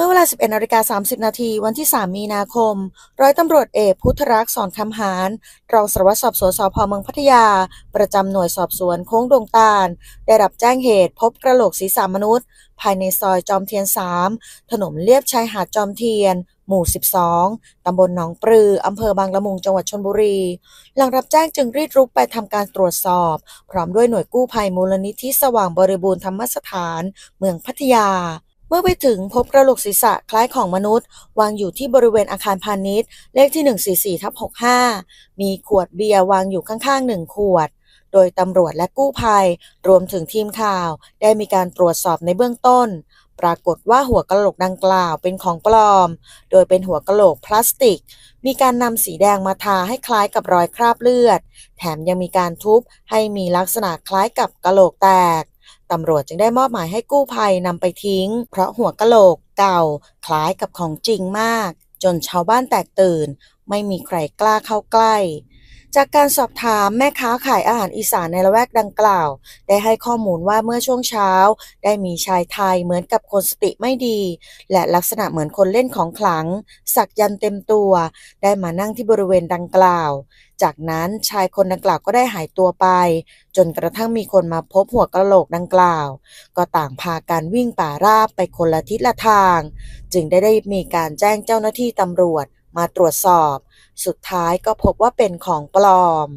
มื่อเวลา 11นาฬิกา30 นาทีวันที่ 3 มีนาคม ร้อยตำรวจเอกพุทธรักษ์สอนคำหารรองสารวัตรสอบสวนสพเมืองพัทยา ประจำหน่วยสอบสวนโค้งดงตาล ได้รับแจ้งเหตุพบกระโหลกศีรษะมนุษย์ ภายในซอยจอมเทียน 3 ถนนเลียบชายหาดจอมเทียน หมู่ 12 ตำบลหนองปลือ อำเภอบางละมุง จังหวัดชลบุรี หลังรับแจ้งจึงรีบรุกไปทำการตรวจสอบ พร้อมด้วยหน่วยกู้ภัยมูลนิธิสว่างบริบูรณ์ธรรมสถาน เมืองพัทยา เมื่อไปถึงพบกระโหลกศีรษะคล้ายของมนุษย์ วางอยู่ที่บริเวณอาคารพาณิชย์ เลขที่ 144ทับ65 มีขวดเบียร์วางอยู่ข้างๆหนึ่งขวด โดยตำรวจและกู้ภัย รวมถึงทีมข่าว ได้มีการตรวจสอบในเบื้องต้น ปรากฏว่าหัวกระโหลกดังกล่าวเป็นของปลอม โดยเป็นหัวกระโหลกพลาสติก มีการนำสีแดงมาทาให้คล้ายกับรอยคราบเลือด แถมยังมีการทุบให้มีลักษณะคล้ายกับกระโหลกแตก ตำรวจจึงได้มอบหมายให้กู้ภัยนำไปทิ้ง เพราะหัวกะโหลกเก่า คล้ายกับของจริงมาก จนชาวบ้านแตกตื่น ไม่มีใครกล้าเข้าใกล้ จากการสอบถามแม่ค้าขายอาหารอีสานในละแวกดังกล่าว ได้ให้ข้อมูลว่าเมื่อช่วงเช้า ได้มีชายไทยเหมือนกับคนสติไม่ดี และลักษณะเหมือนคนเล่นของขลัง สักยันเต็มตัว ได้มานั่งที่บริเวณดังกล่าว จากนั้นชายคนดังกล่าวก็ได้หายตัวไป จนกระทั่งมีคนมาพบหัวกระโหลกดังกล่าว ก็ต่างพากันวิ่งป่าราบไปคนละทิศละทาง จึงได้ได้มีการแจ้งเจ้าหน้าที่ตำรวจมาตรวจสอบ สุดท้ายก็พบว่าเป็นของปลอม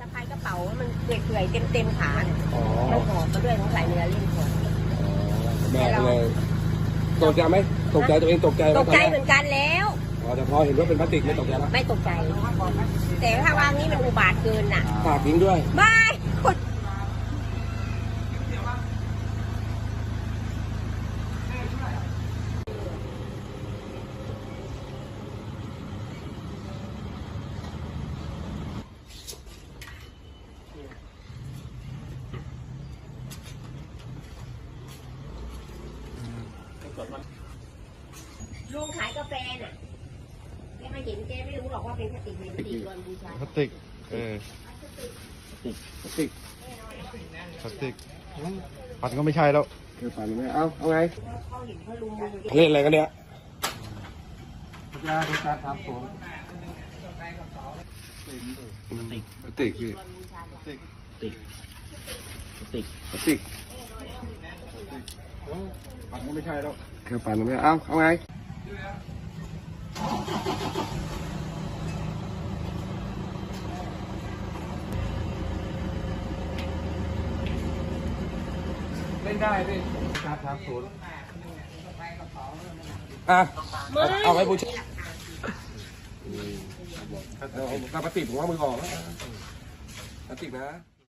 สะพายกระเป๋ามันเปื่อยๆเต็มๆขาเนี่ยอ๋อมันหอมมาด้วยของใส่เนื้อเล่นของ แม่ก็เลยตกใจไหมตกใจตัวเองตกใจไหมตกใจอนเหแรมือนกันแล้ว อ๋อแต่พอเห็นว่าเป็นพลาสติกไม่ตกใจแล้วไม่ตกใจ แต่ถ้าวางนี้มันอุบาทเกินน่ะฝากทิ้งด้วยไม่คน ลุงขายกาแฟน่ะแกมาเห็นแกไม่รู้หรอกว่าเป็นพลาสติกในพลาสติกวันบูชาพลาสติก เออพลาสติกพลาสติกปันก็ไม่ใช่แล้วเดี๋ยวฝันไหมเอาเอาไงเขาเห็นเขาลุงมือเล่นอะไรกันเนี่ยยาดูการทำสวนพลาสติกพี่พลาสติกพลาสติกปันก็ไม่ใช่แล้วแค่ฝันไหมเอาเอาไง เล่นได้พี่การทำสวนอะเอาเอาไว้บูชาเอาเอาพลาสติกผมว่ามือออกแล้วพลาสติกนะ